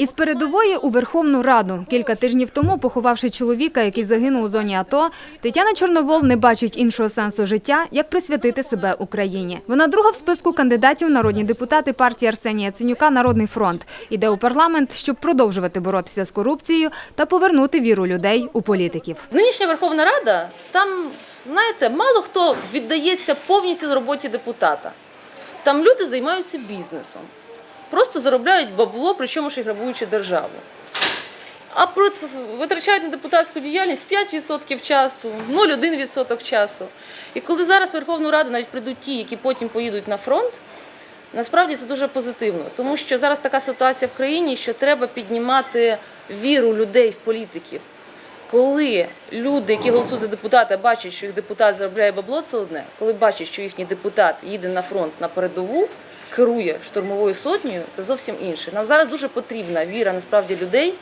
Із передової у Верховну Раду кілька тижнів тому, поховавши чоловіка, який загинув у зоні АТО, Тетяна Чорновол не бачить іншого сенсу життя, як присвятити себе Україні. Вона друга в списку кандидатів народні депутати партії Арсенія Яценюка Народний фронт іде у парламент, щоб продовжувати боротися з корупцією та повернути віру людей у політиків. Нинішня Верховна Рада, там, знаєте, мало хто віддається повністю роботі депутата. Там люди займаються бізнесом. Просто заробляють бабло, причому ще й грабуючи державу. А витрачають на депутатську діяльність 5% часу, 0,1% часу. І коли зараз в Верховну Раду навіть прийдуть ті, які потім поїдуть на фронт, Насправді це дуже позитивно, тому що зараз така ситуація в країні, що треба піднімати віру людей в політиків. Коли люди, які голосують за депутата, бачать, що їх депутат заробляє бабло, це одне. Коли бачать, що їхній депутат їде на фронт на передову, керує штурмовою сотнею, це зовсім інше. Нам зараз дуже потрібна віра насправді людей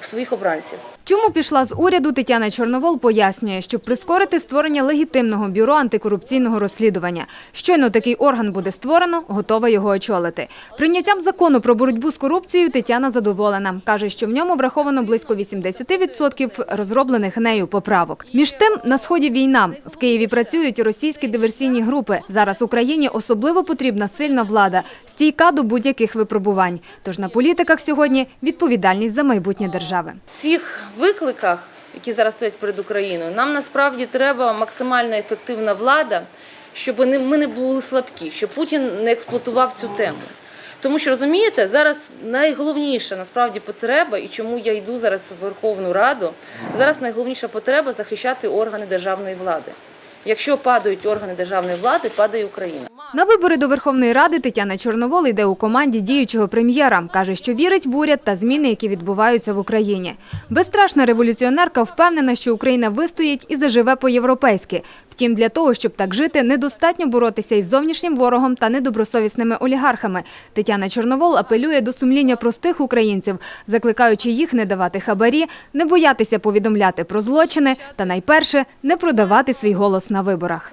в своїх обранців. Чому пішла з уряду, Тетяна Чорновол пояснює, щоб прискорити створення легітимного бюро антикорупційного розслідування. Щойно такий орган буде створено, готова його очолити. Прийняттям закону про боротьбу з корупцією Тетяна задоволена. Каже, що в ньому враховано близько 80% розроблених нею поправок. Між тим, на сході війна. В Києві працюють російські диверсійні групи. Зараз Україні особливо потрібна сильна влада, стійка до будь-яких випробувань. Тож на політиках сьогодні відповідальність за майбутнє держави. цих викликах, які зараз стоять перед Україною, нам насправді треба максимально ефективна влада, щоб ми не були слабкі, щоб Путін не експлуатував цю тему. Тому що розумієте, зараз найголовніша насправді потреба, і чому я йду зараз в Верховну Раду, зараз найголовніша потреба захищати органи державної влади. Якщо падають органи державної влади, падає Україна. На вибори до Верховної Ради Тетяна Чорновол йде у команді діючого прем'єра. Каже, що вірить в уряд та зміни, які відбуваються в Україні. Безстрашна революціонерка впевнена, що Україна вистоїть і заживе по-європейськи. Втім, для того, щоб так жити, недостатньо боротися із зовнішнім ворогом та недобросовісними олігархами. Тетяна Чорновол апелює до сумління простих українців, закликаючи їх не давати хабарі, не боятися повідомляти про злочини та найперше не продавати свій голос на виборах.